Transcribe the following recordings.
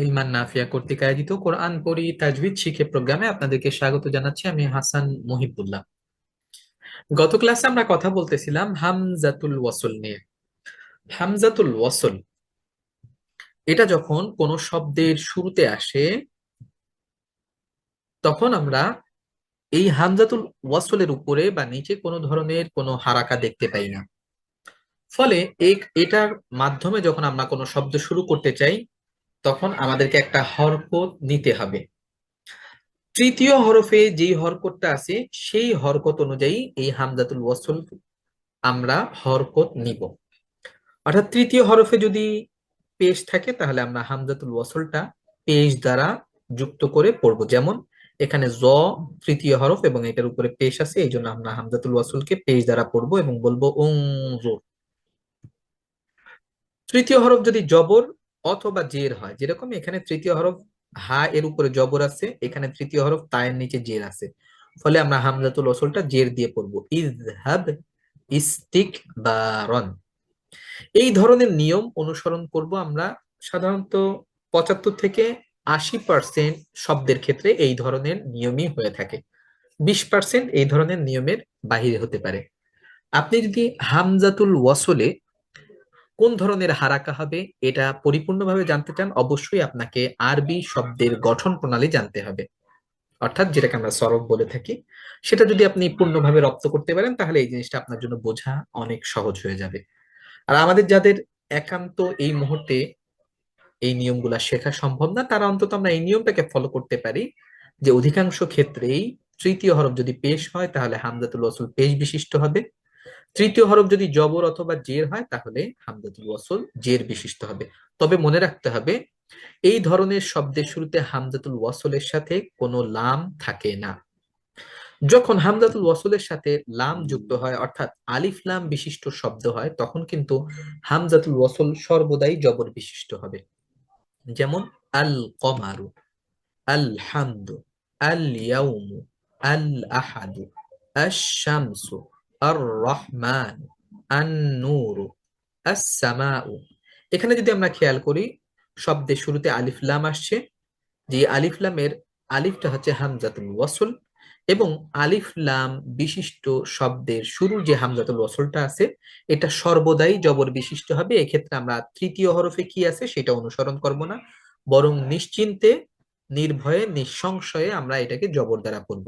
ইলমান নাফিয়া কর্তৃক আয়োজিত কোরআন পড়ি তাজবিদ শিখে প্রোগ্রামে আপনাদেরকে স্বাগত জানাচ্ছি। আমি হাসান মুহিবুল্লাহ। গত ক্লাসে আমরা কথা বলতেছিলাম হামজাতুল ওয়াসল নিয়ে। হামজাতুল ওয়াসল, এটা যখন কোন শব্দের শুরুতে আসে, তখন আমরা এই হামজাতুল ওয়াসলের উপরে বা নিচে কোনো ধরনের কোনো হারাকা দেখতে পাই না। ফলে এটার মাধ্যমে যখন আমরা কোনো শব্দ শুরু করতে চাই তখন আমাদেরকে একটা হরকত নিতে হবে। তৃতীয় হরফে যেই হরকতটা আছে, সেই হরকত অনুযায়ী এই হামজাতুল ওয়াসল আমরা হরকত নিব। অর্থাৎ তৃতীয় হরফে যদি পেশ থাকে, তাহলে আমরা হামজাতুল ওয়াসলটা পেশ দ্বারা যুক্ত করে পড়ব। যেমন এখানে জ তৃতীয় হরফ এবং এটার উপরে পেশ আছে, এই জন্য আমরা হামজাতুল ওয়াসলকে পেশ দ্বারা পড়ব এবং বলব উংজুর তৃতীয় হরফ যদি জবর অথবা জের হয়। যেরকম এখানে তৃতীয় হরফ হা এর উপরে জবর আছে, এখানে তৃতীয় হরফ তায়ের নিচে জের আছে। ফলে আমরা হামজাতুল ওসলটা জের দিয়ে পড়ব। ইজহাব ইস্তিক বারন এই ধরনের নিয়ম অনুসরণ করব আমরা সাধারণত পঁচাত্তর থেকে আশি পার্সেন্ট শব্দের ক্ষেত্রে এই ধরনের নিয়মই হয়ে থাকে। বিশ পার্সেন্ট এই ধরনের নিয়মের বাহিরে হতে পারে। আপনি যদি হামজাতুল ওয়াসলে কোন ধরনের হারাকা হবে এটা পরিপূর্ণভাবে জানতে চান, অবশ্যই আপনাকে আরবি শব্দের গঠন প্রণালী জানতে হবে। অর্থাৎ যেটাকে আমরা সরব বলে থাকি, সেটা যদি আপনি পূর্ণভাবে রপ্ত করতে পারেন, তাহলে এই জিনিসটা আপনার জন্য বোঝা অনেক সহজ হয়ে যাবে। আর আমাদের যাদের একান্ত এই মুহূর্তে এই নিয়মগুলা শেখা সম্ভব না, তারা অন্তত আমরা এই নিয়মটাকে ফলো করতে পারি যে অধিকাংশ ক্ষেত্রেই তৃতীয় হরফ যদি পেশ হয়, তাহলে হামজাতুল রসুল পেশ বিশিষ্ট হবে। তৃতীয় হরফ যদি জবর অথবা জের হয়, তাহলে হামজাতুল ওয়াসল জের বিশিষ্ট হবে। তবে মনে রাখতে হবে, এই ধরনের শব্দের শুরুতে হামজাতুল ওয়াসলের সাথে কোনো লাম থাকে না। যখন হামজাতুল ওয়াসলের সাথে লাম যুক্ত হয়, অর্থাৎ আলিফ লাম বিশিষ্ট শব্দ হয়, তখন কিন্তু হামজাতুল ওয়াসল সর্বদাই জবর বিশিষ্ট হবে। যেমন, আল কমারু, আল হামদু, আল ইয়াউমু, আল আহাদু, আশ শামসু আর রহমান আন নূরু আস-সামাউ এখানে যদি আমরা খেয়াল করি, শব্দের শুরুতে আলিফ লাম আসছে। যে আলিফ লামের আলিফটা হচ্ছে হামজাতুল ওয়াসল এবং আলিফ লাম বিশিষ্ট শব্দের শুরুর যে হামজাতুল ওয়াসলটা আছে, এটা সর্বদাই জবর বিশিষ্ট হবে। এক্ষেত্রে আমরা তৃতীয় হরফে কি আছে সেটা অনুসরণ করব না। বরং নিশ্চিন্তে, নির্ভয়ে, নিঃসংশয়ে আমরা এটাকে জবর দ্বারা পড়ব।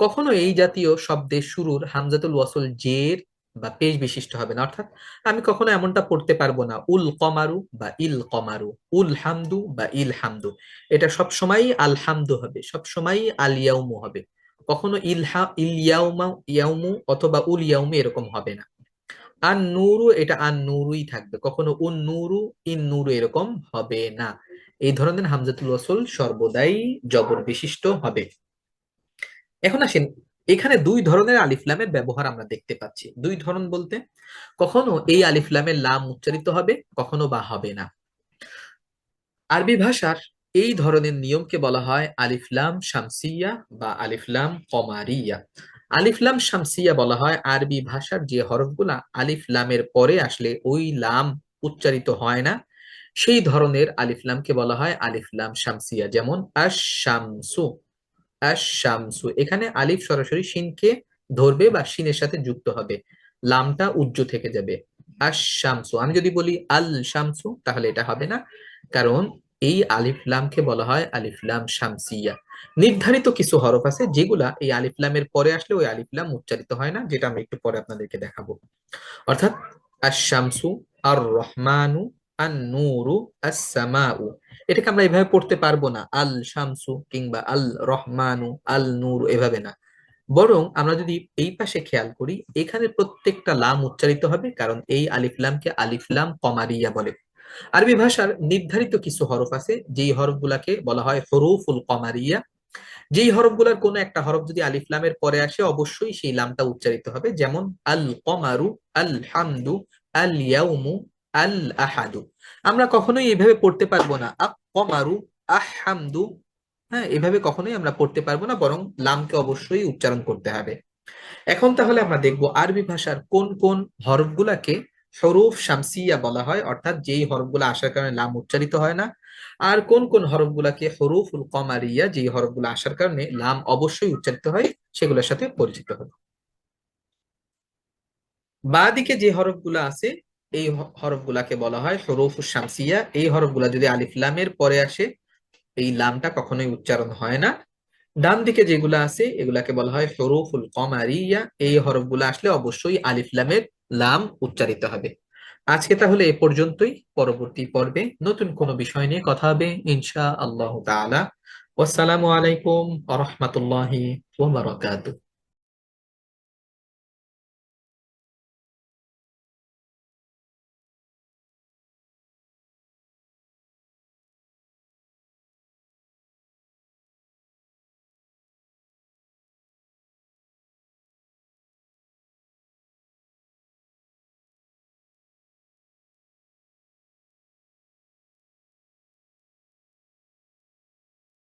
কখনো এই জাতীয় শব্দের শুরুর হামজাতুল ওয়াসল জের বা পেশ বিশিষ্ট হবে না। অর্থাৎ আমি কখনো এমনটা পড়তে পারব না, উল কমারু বা ইল কমারু, উল হামদু বা ইল হামদু। এটা সব সময়ই আলহামদু হবে, সব সময়ই আল ইয়াউমু হবে। কখনো ইলহা ইল ইয়াউমা, ইয়াউমু অথবা উল ইয়াউমু এরকম হবে না। আন নুরু এটা আন নুরুই থাকবে, কখনো উন নুরু, ইন নুরু এরকম হবে না। এই ধরনের হামজাতুল ওয়াসল সর্বদাই জবর বিশিষ্ট হবে। এখন আসেন, এখানে দুই ধরনের আলিফলামের ব্যবহার আমরা দেখতে পাচ্ছি। দুই ধরন বলতে, কখনো এই আলিফলামের লাম উচ্চারিত হবে, কখনো বা হবে না। আরবি ভাষার এই ধরনের নিয়মকে বলা হয় আলিফলাম শামসিয়া বা আলিফলাম কমারিয়া। আলিফলাম শামসিয়া বলা হয় আরবি ভাষার যে হরফগুলা আলিফলামের পরে আসলে ওই লাম উচ্চারিত হয় না, সেই ধরনের আলিফলামকে বলা হয় আলিফলাম শামসিয়া। যেমন আশ শামসু শামসু এখানে আলিফ সরাসরি শিনকে ধরবে বা শিনের সাথে যুক্ত হবে। লামটা উজ্জ থেকে যাবে। আশ শামসু আমি যদি বলি আল শামসু তাহলে এটা হবে না। কারণ এই আলিফ লামকে বলা হয় আলিফ লাম শামসিয়া। নির্ধারিত কিছু হরফ আছে যেগুলা এই আলিফ লামের পরে আসলে ওই আলিফ লাম উচ্চারিত হয় না, যেটা আমি একটু পরে আপনাদেরকে দেখাবো। অর্থাৎ আশ শামসু আর রহমানু আন নুরু আস-সামাউ। এটাকে আমরা এভাবে পড়তে পারব না আল শামসু কিংবা আল রহমানু আল নূর এভাবে না। বরং আমরা যদি এই পাশে খেয়াল করি, এখানে প্রত্যেকটা লাম উচ্চারিত হবে, কারণ এই আলিফলামকে আলিফলাম কমারিয়া বলে। আরবি ভাষার নির্ধারিত কিছু হরফ আছে, যেই হরফগুলাকে বলা হয় হরুফুল কমারিয়া। যেই হরফগুলোর কোনো একটা হরফ যদি আলিফ লামের পরে আসে, অবশ্যই সেই লামটা উচ্চারিত হবে, যেমন আল কমারু আল হামদু আল ইয়াউমু আল আহাদু আমরা কখনোই এভাবে পড়তে পারব না। আক কমারু আহ হামদু হ্যাঁ এভাবে কখনোই আমরা পড়তে পারব না, বরং লামকে অবশ্যই উচ্চারণ করতে হবে। এখন তাহলে আমরা দেখব আরবি ভাষার কোন কোন হরফগুলাকে হরুফ শামসিয়া বলা হয়, অর্থাৎ যেই হরফগুলো আসার কারণে লাম উচ্চারিত হয় না, আর কোন কোন হরফগুলাকে হরুফুল কমারিয়া, যেই হরফগুলো আসার কারণে লাম অবশ্যই উচ্চারিত হয়, সেগুলোর সাথে পরিচিত হবে। বা দিকে যে হরফগুলো আছে এই হরফগুলাকে বলা হয় হরুফ শামসিয়া। এই হরফগুলা যদি আলিফ লামের পরে আসে, এই লামটা কখনোই উচ্চারণ হয় না। ডান দিকে যেগুলো আছে, এগুলাকে বলা হয় হরুফুল কমারিয়া। এই হরফগুলো আসলে অবশ্যই আলিফ লামের লাম উচ্চারিত হবে। আজকে তাহলে এ পর্যন্তই। পরবর্তী পর্বে নতুন কোনো বিষয় নিয়ে কথা হবে ইনশা আল্লাহ তাআলা। ওয়াসসালামু আলাইকুম ওয়া রাহমাতুল্লাহি ওয়া বারাকাতুহু।